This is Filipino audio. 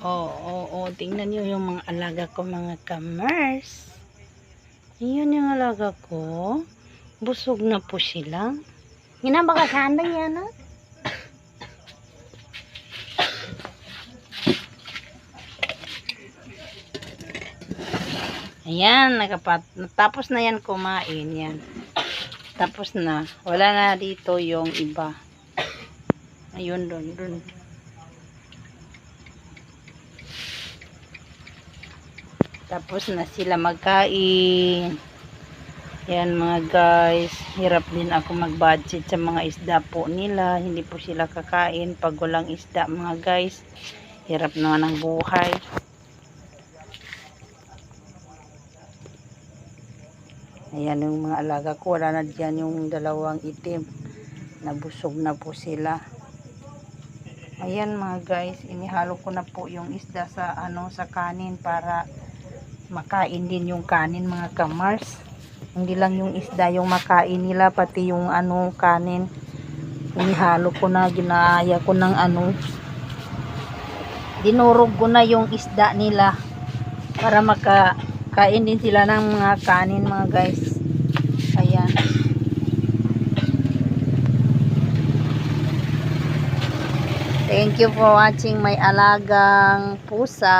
Oo, oo, oo. Tingnan nyo yung mga alaga ko, mga kamers. Iyon yung alaga ko. Busog na po sila. Ginaba ka sana yan, ah? Ayan, nakapat, tapos na yan kumain, yan. Tapos na. Wala na dito yung iba. Ayun, dun, dun. Tapos na sila magkain. Yan mga guys. Hirap din ako mag-budget sa mga isda po nila. Hindi po sila kakain pag walang isda mga guys. Hirap naman ang buhay. Ayan yung mga alaga ko. Wala na dyan yung dalawang itim. Nabusog na po sila. Ayan mga guys. Inihalo ko na po yung isda sa ano sa kanin para makain din yung kanin mga kamars. Hindi lang yung isda yung makain nila pati yung ano kanin. Inihalo ko na ginaaya ko ng ano dinurog ko na yung isda nila para makakain din sila ng mga kanin mga guys. Ayan. Thank you for watching my alagang pusa.